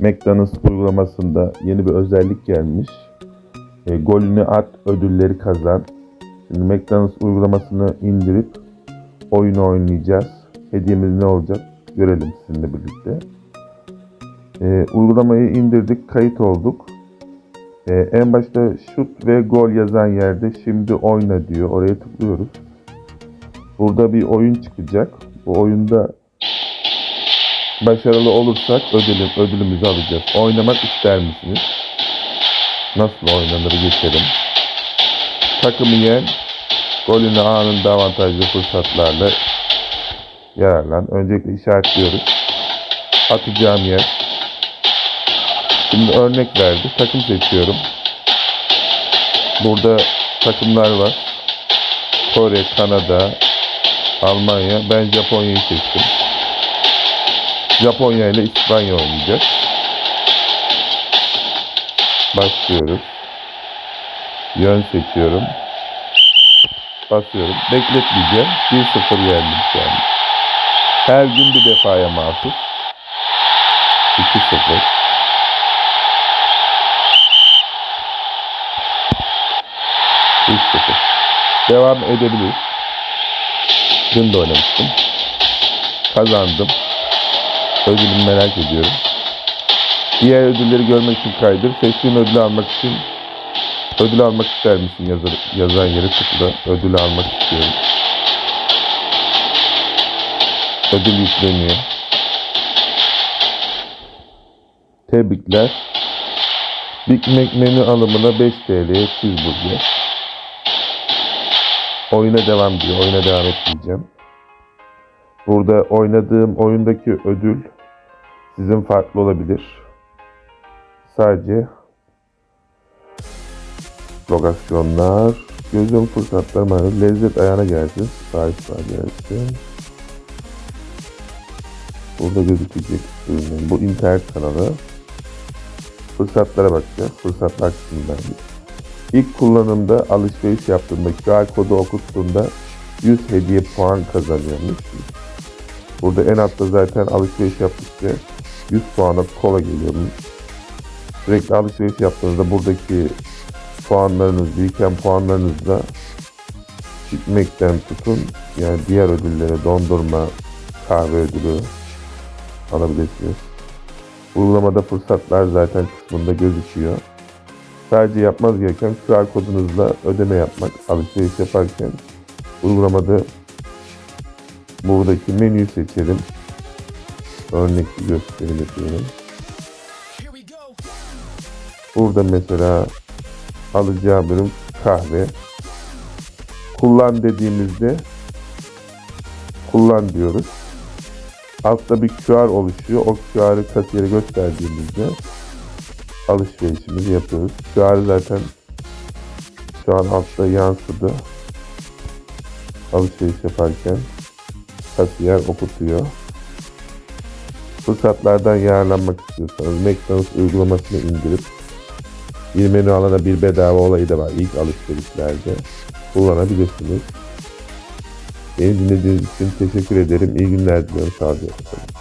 McDonald's uygulamasında yeni bir özellik gelmiş. E, golünü at, ödülleri kazan. Şimdi McDonald's uygulamasını indirip oyunu oynayacağız. Hediyemiz ne olacak görelim sizinle birlikte. E, uygulamayı indirdik, kayıt olduk. E, en başta şut ve gol yazan yerde şimdi oyna diyor. Oraya tıklıyoruz. Burada bir oyun çıkacak. Bu oyunda başarılı olursak ödülüm, ödülümüzü alacağız. Oynamak ister misiniz? Nasıl oynanır geçelim. Takımı yen, golünü anında avantajlı fırsatlarla yararlan. Öncelikle işaretliyoruz. Atacağım yer. Şimdi örnek verdi. Takım seçiyorum. Burada takımlar var. Kore, Kanada, Almanya. Ben Japonya'yı seçtim. Japonya ile İspanya oynayacak. Başlıyoruz. Yön seçiyorum. Basıyorum. Bekletmeyeceğim. 1-0 yendim şu an. Her gün bir defaya mahsus. 2-0. Üç sıfır. Devam edebiliriz. Dün de oynamıştım. Kazandım. Ödülümü merak ediyorum. Diğer ödülleri görmek için kaydır. Seçtiğin ödülü almak için ödül almak ister misin yazar, yazan yere tıkla. Ödülü almak istiyorum. Ödül yükleniyor. Tebrikler. Big Mac menü alımına 5 TL'ye cheeseburger. Oyuna devam diyor. Oyuna devam etmeyeceğim. Burada oynadığım oyundaki ödül sizin farklı olabilir. Sadece lokasyonlar, gözüm fırsatlar var. Lezzet ayağına gelsin. Var gelsin. Burada gözükecek ürünler. Bu internet kanalı. Fırsatlara bakacağız. Fırsatlar kısmındayız. İlk kullanımda alışveriş yaptığında QR kodu okuttuğunda 100 hediye puan kazanıyormuş. Burada en altta zaten alışveriş yaptıkça 100 puana kola geliyormuş. Sürekli alışveriş yaptığınızda buradaki puanlarınız, biriken puanlarınızla gitmekten tutun. Yani diğer ödüllere dondurma, kahve ödülü alabilirsiniz. Uygulamada fırsatlar zaten kısmında gözüküyor. Sadece yapmaz gereken QR kodunuzla ödeme yapmak, alışveriş yaparken uygulamada buradaki menüyü seçelim. Örnek bir gösterim yapıyorum. Burada mesela alacağım ürün kahve. Kullan dediğimizde kullan diyoruz. Altta bir QR oluşuyor. O QR'ı kasiyere gösterdiğimizde alışverişimizi yapıyoruz. QR zaten şu an altta yansıdı. Alışveriş yaparken kasiyer okutuyor. Fırsatlardan yararlanmak istiyorsanız McDonald's uygulamasını indirip bir menü alana bir bedava olayı da var ilk alışverişlerde. Kullanabilirsiniz. Beni dinlediğiniz için teşekkür ederim. İyi günler diliyorum. Sağlıcakla.